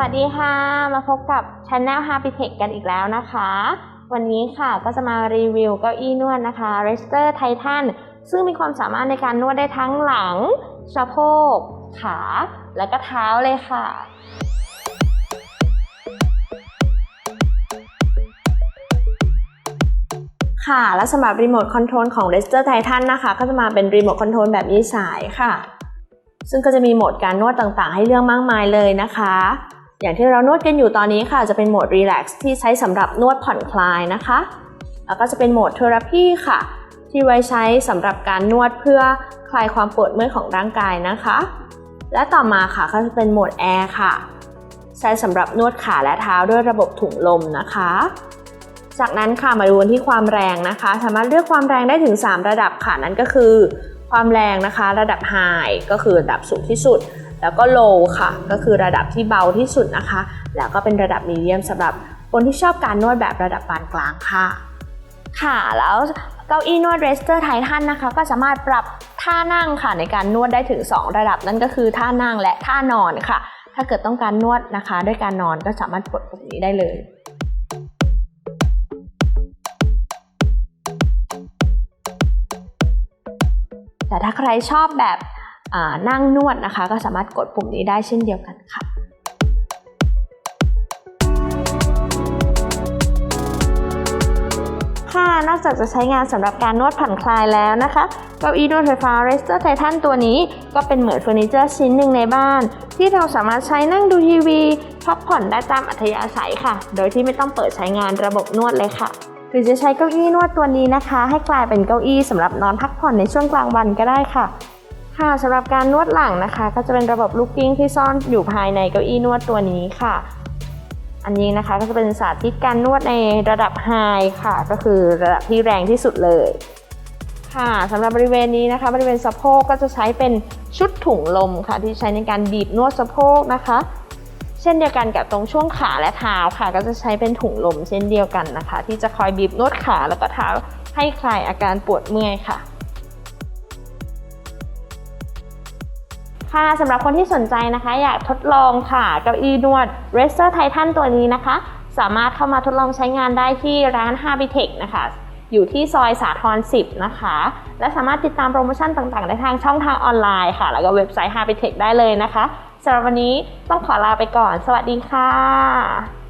วัสดีค่ะ มาพบกับ Channel Happy Tech กันอีกแล้วนะคะ วันนี้ค่ะก็จะมารีวิวเก้าอี้นวดนะคะ r e s t e r Titan ซึ่งมีความสามารถในการนวดได้ทั้งหลัง สะโพก ขา และก็เท้าเลยค่ะค่ะ และสำหรับรีโมทคอนโทรลของ r e s t e r Titan นะคะ ก็จะมาเป็นรีโมทคอนโทรลแบบมีสายค่ะ ซึ่งก็จะมีโหมดการนวดต่างๆ ให้เลือกมากมายเลยนะคะ อย่างที่เรานวดกันอยู่ตอนนี้ค่ะ จะเป็นโหมด Relax ที่ใช้สำหรับนวดผ่อนคลายนะคะ แล้วก็จะเป็นโหมด Therapy ค่ะ ที่ไว้ใช้สำหรับการนวดเพื่อคลายความปวดเมื่อยของร่างกายนะคะ และต่อมาค่ะก็จะเป็นโหมด Air ค่ะ ใช้สำหรับนวดขาและเท้าด้วยระบบถุงลมนะคะ จากนั้นค่ะมาดูที่ความแรงนะคะ สามารถเลือกความแรงได้ถึง 3 ระดับค่ะนั่นก็คือ ความแรงนะคะ ระดับ High ก็คือระดับสูงที่สุด แล้วก็ Low ค่ะ ก็คือระดับที่เบาที่สุดนะคะ แล้วก็เป็นระดับมีเดียมสำหรับคนที่ชอบการนวดแบบระดับปานกลางค่ะ ค่ะแล้วเก้าอี้นวดเรสเตอร์ไททันนะคะ ก็สามารถปรับท่านั่งค่ะในการนวดได้ถึง 2 ระดับนั่นก็คือท่านั่งและท่านอนค่ะ ถ้าเกิดต้องการนวดนะคะ ด้วยการนอนก็สามารถกดปุ่มนี้ได้เลยแต่ถ้าใครชอบแบบ นั่งนวดนะคะ ก็สามารถกดปุ่มนี้ได้เช่นเดียวกันค่ะค่ะนอกจากจะใช้งานสำหรับการนวดผ่อนคลายแล้วนะคะเก้าอี้นวดไฟฟ้า r e s t e r Titan ตัวนี้ก็เป็นเหมือนเฟอร์นิเจอร์ชิ้นหนึ่งในบ้าน ที่เราสามารถใช้นั่งดูทีวีพักผ่อนได้ตามอัธยาศัยค่ะ โดยที่ไม่ต้องเปิดใช้งานระบบนวดเลยค่ะ หรือจะใช้เก้าอี้นวดตัวนี้นะคะ ให้กลายเป็นเก้าอี้สำหรับนอนพักผ่อนในช่วงกลางวันก็ได้ค่ะ ค่ะสำหรับการนวดหลังนะคะ ก็จะเป็นระบบลูกกิ้งที่ซ่อนอยู่ภายในเก้าอี้นวดตัวนี้ค่ะ อันนี้นะคะก็จะเป็นสาธิตการนวดในระดับไฮค่ะ ก็คือระดับที่แรงที่สุดเลยค่ะสำหรับบริเวณนี้นะคะบริเวณสะโพกก็จะใช้เป็นชุดถุงลมค่ะ ที่ใช้ในการบีบนวดสะโพกนะคะ เช่นเดียวกันกับตรงช่วงขาและเท้าค่ะ ก็จะใช้เป็นถุงลมเช่นเดียวกันนะคะ ที่จะคอยบีบนวดขาแล้วก็เท้าให้คลายอาการปวดเมื่อยค่ะ ค่ะสำหรับคนที่สนใจนะคะ อยากทดลองค่ะเก้าอี้นวด r e s t e r Titan ตัวนี้นะคะ สามารถเข้ามาทดลองใช้งานได้ที่ร้าน Habitech นะคะ อยู่ที่ซอยสาทร10 นะคะ และสามารถติดตามโปรโมชั่นต่างๆ ได้ทางช่องทางออนไลน์ค่ะ แล้วก็เว็บไซต์ Habitech ได้เลยนะคะสำหรับวันนี้ต้องขอลาไปก่อน สวัสดีค่ะ